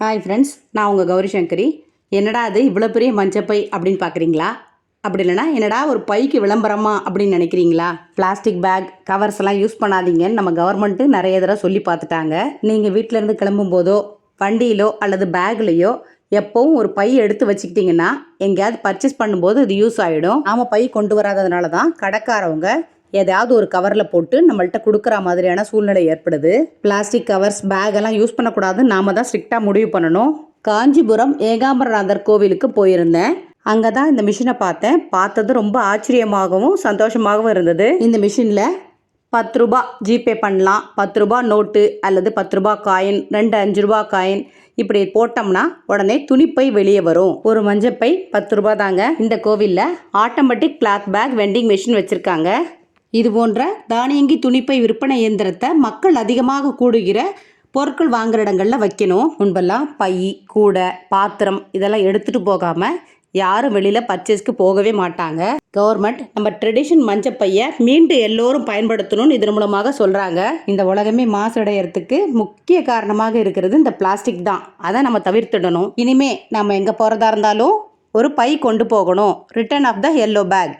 Hi friends நான் உங்கள் கௌரி சங்கரி. என்னடா அது இவ்வளோ பெரிய மஞ்சப்பை அப்படின்னு பார்க்குறீங்களா அப்படி இல்லைன்னா என்னடா ஒரு பைக்கு விளம்பரமா அப்படின்னு நினைக்கிறீங்களா? பிளாஸ்டிக் பேக் கவர்ஸ் எல்லாம் யூஸ் பண்ணாதீங்கன்னு நம்ம கவர்மெண்ட்டு நிறைய தடவை சொல்லி பார்த்துட்டாங்க. நீங்கள் வீட்டிலேருந்து கிளம்பும் போதோ வண்டியிலோ அல்லது பேக்லேயோ எப்போவும் ஒரு பை எடுத்து வச்சுக்கிட்டிங்கன்னா எங்கேயாவது பர்ச்சேஸ் பண்ணும்போது இது யூஸ் ஆகிடும் நாம் பை கொண்டு வராததுனால தான் கடைக்காரவங்க ஏதாவது ஒரு கவரில் போட்டு நம்மள்ட்ட கொடுக்குற மாதிரியான சூழ்நிலை ஏற்படுது. பிளாஸ்டிக் கவர்ஸ் பேக் எல்லாம் யூஸ் பண்ணக்கூடாதுன்னு நாம தான் ஸ்ட்ரிக்டாக முடிவு பண்ணணும். காஞ்சிபுரம் ஏகாம்பரநாதர் கோவிலுக்கு போயிருந்தேன். அங்கே தான் இந்த மிஷினை பார்த்தேன். பார்த்தது ரொம்ப ஆச்சரியமாகவும் சந்தோஷமாகவும் இருந்தது. இந்த மிஷினில் பத்து ரூபா ஜிபே பண்ணலாம். பத்து ரூபா நோட்டு அல்லது பத்து ரூபா காயின் ரெண்டு அஞ்சு ரூபா காயின் இப்படி போட்டோம்னா உடனே துணிப்பை வெளியே வரும். ஒரு மஞ்சப்பை பத்து ரூபா தாங்க. இந்த கோவிலில் automatic cloth bag vending machine வச்சுருக்காங்க. இது போன்ற தானியங்கி துணிப்பை விற்பனை இயந்திரத்தை மக்கள் அதிகமாக கூடுகிற பொருட்கள் வாங்குற இடங்களில் வைக்கணும். முன்பெல்லாம் பை கூடை பாத்திரம் இதெல்லாம் எடுத்துகிட்டு போகாமல் யாரும் வெளியில் பர்ச்சேஸ்க்கு போகவே மாட்டாங்க. கவர்மெண்ட் நம்ம ட்ரெடிஷன் மஞ்சப்பையை மீண்டும் எல்லோரும் பயன்படுத்தணும்னு இதன் மூலமாக சொல்கிறாங்க இந்த உலகமே மாசடையறதுக்கு முக்கிய காரணமாக இருக்கிறது இந்த பிளாஸ்டிக் தான். அதை நம்ம தவிர்த்திடணும். இனிமே நம்ம எங்கே போகிறதா இருந்தாலும் ஒரு பை கொண்டு போகணும். Return of the yellow bag